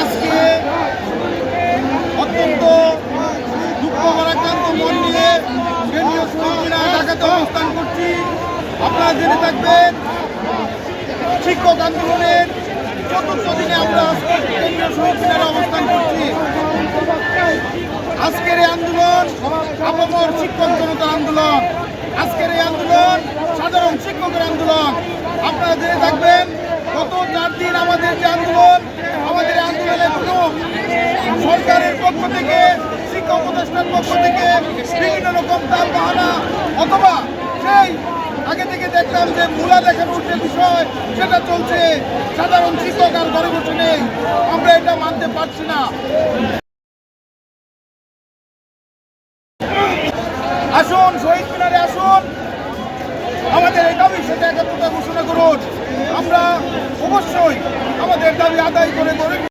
আজকে অত্যন্ত দুঃখ মন অবস্থান করছি। থাকবেন, শিক্ষক দিনে আমরা অবস্থান করছি। আজকের এই আন্দোলন আপামর শিক্ষক জনতার আন্দোলন। আজকের এই আন্দোলন আপনারা থাকবেন, গত চার দিন আমাদের যে আন্দোলন, আমাদের এই আন্দোলনে কোনো সরকারের পক্ষ থেকে, শিক্ষা উপদেষ্টার পক্ষ থেকে বিভিন্ন রকম তাল বাহানা অথবা সেই আগে থেকে দেখতাম যে মূলা দেখানোর যে বিষয়, সেটা চলছে। সাধারণ শিক্ষক আর ঘরে বসে নেই। আমরা এটা মানতে পারছি না। আসুন, শহীদ মিনারে আসুন। আমাদের সেটা একত্রতা ঘোষণা করুন। আমরা অবশ্যই আমাদের দাবি আদায় করে গরিব